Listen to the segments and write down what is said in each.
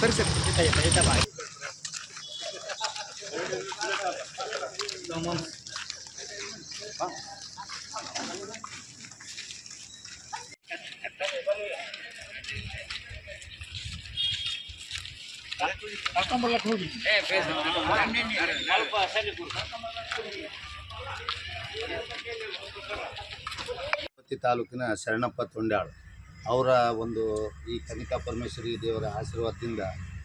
ಸರಿ ಸರಿ ಕರ್ಕೊಂಬರ್ಲಕ್ಕೆ ಹೋಗಿ ತಿರುಪತಿ ತಾಲೂಕಿನ ಶರಣಪ್ಪ ತೊಂಡಾಳು ಅವರ ಒಂದು ಈ ಕನಿಕಾ ಪರಮೇಶ್ವರಿ ದೇವರ ಆಶೀರ್ವಾದದಿಂದ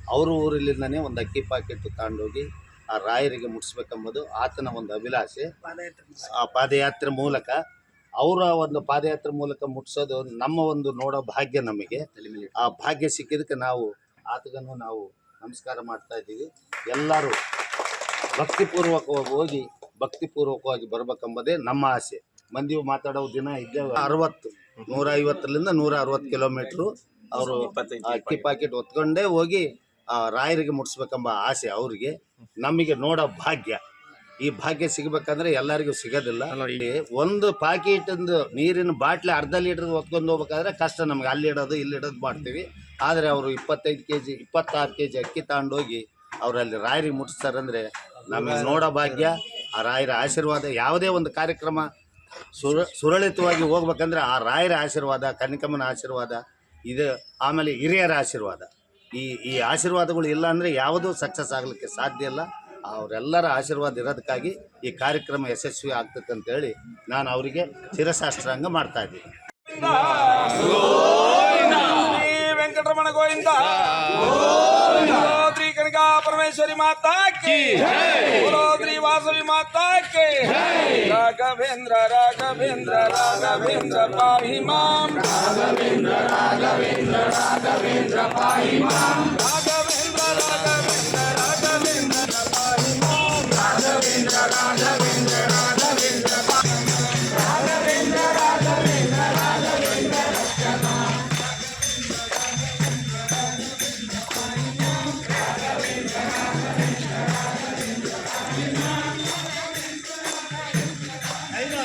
ಅವರ ಊರಲ್ಲಿಂದನೇ ಒಂದು ಅಕ್ಕಿ ಪಾಕೆಟ್ ತಗೊಂಡೋಗಿ ಆ ರಾಯರಿಗೆ ಮುಟ್ಟಿಸ್ಬೇಕೆಂಬುದು ಆತನ ಒಂದು ಅಭಿಲಾಷೆ. ಆ ಪಾದಯಾತ್ರೆ ಮೂಲಕ ಅವರ ಒಂದು ಪಾದಯಾತ್ರೆ ಮೂಲಕ ಮುಟ್ಟಿಸೋದು ನಮ್ಮ ಒಂದು ನೋಡೋ ಭಾಗ್ಯ ನಮಗೆ. ಆ ಭಾಗ್ಯ ಸಿಕ್ಕಿದಕ್ಕೆ ನಾವು ಆತಗನ್ನು ನಾವು ನಮಸ್ಕಾರ ಮಾಡ್ತಾ ಇದ್ದೀವಿ. ಎಲ್ಲರೂ ಭಕ್ತಿಪೂರ್ವಕವಾಗಿ ಹೋಗಿ ಭಕ್ತಿಪೂರ್ವಕವಾಗಿ ಬರ್ಬೇಕೆಂಬುದೇ ನಮ್ಮ ಆಸೆ. ಮಂದಿ ಮಾತಾಡೋ ದಿನ ಇದ್ದೇವೆ ಅರವತ್ತು. ನೂರ ಐವತ್ತರಿಂದ ನೂರ ಅರವತ್ತು ಕಿಲೋಮೀಟ್ರು ಅವರು ಅಕ್ಕಿ ಪ್ಯಾಕೆಟ್ ಹೊತ್ಕೊಂಡೇ ಹೋಗಿ ಆ ರಾಯರಿಗೆ ಮುಟ್ಸ್ಬೇಕೆಂಬ ಆಸೆ ಅವ್ರಿಗೆ. ನಮಗೆ ನೋಡೋ ಭಾಗ್ಯ. ಈ ಭಾಗ್ಯ ಸಿಗಬೇಕಂದ್ರೆ ಎಲ್ಲರಿಗೂ ಸಿಗೋದಿಲ್ಲ. ಇಲ್ಲಿ ಒಂದು ಪಾಕೆಟ್ ನೀರಿನ ಬಾಟ್ಲಿ ಅರ್ಧ ಲೀಟರ್ ಹೊತ್ಕೊಂಡು ಹೋಗ್ಬೇಕಾದ್ರೆ ಕಷ್ಟ. ನಮ್ಗೆ ಅಲ್ಲಿ ಇಡೋದು ಇಲ್ಲಿ ಇಡೋದು ಮಾಡ್ತೀವಿ. ಆದರೆ ಅವರು ಇಪ್ಪತ್ತೈದು ಕೆ ಜಿ ಇಪ್ಪತ್ತಾರು ಕೆ ಜಿ ಅಕ್ಕಿ ತಗೊಂಡೋಗಿ ಅವರಲ್ಲಿ ರಾಯರಿಗೆ ಮುಟ್ಟಿಸ್ತಾರಂದ್ರೆ ನಮಗೆ ನೋಡೋ ಭಾಗ್ಯ. ಆ ರಾಯರ ಆಶೀರ್ವಾದ ಯಾವುದೇ ಒಂದು ಕಾರ್ಯಕ್ರಮ ಸುರ ಸುರಳಿತವಾಗಿ ಹೋಗ್ಬೇಕಂದ್ರೆ ಆ ರಾಯರ ಆಶೀರ್ವಾದ ಕನಕಮ್ಮನ ಆಶೀರ್ವಾದ ಇದು ಆಮೇಲೆ ಹಿರಿಯರ ಆಶೀರ್ವಾದ. ಈ ಈ ಆಶೀರ್ವಾದಗಳು ಇಲ್ಲ ಅಂದರೆ ಯಾವುದೂ ಸಕ್ಸಸ್ ಆಗಲಿಕ್ಕೆ ಸಾಧ್ಯ ಇಲ್ಲ. ಅವರೆಲ್ಲರ ಆಶೀರ್ವಾದ ಇರೋದಕ್ಕಾಗಿ ಈ ಕಾರ್ಯಕ್ರಮ ಯಶಸ್ವಿ ಆಗ್ತದೆ ಅಂತೇಳಿ ನಾನು ಅವರಿಗೆ ಚಿರಶಾಸ್ತ್ರಾಂಗ ಮಾಡ್ತಾ ಇದ್ದೀನಿ. ವೆಂಕಟರಮಣ ಗೋವಿಂದ. ಶ್ರೀ ಪರಮೇಶ್ವರಿ ಮಾತಾ ವಾಸವಿ ಮಾತಾ రాఘవేంద్ర రాఘవేంద్ర రాఘవేంద్ర పాహి మాం రాఘవేంద్ర రాఘవేంద్ర రాఘవేంద్ర పాహి మాం రాఘవేంద్ర రాఘవేంద్ర రాఘవేంద్ర పాహి రాఘవేంద్ర రాఘవేంద్ర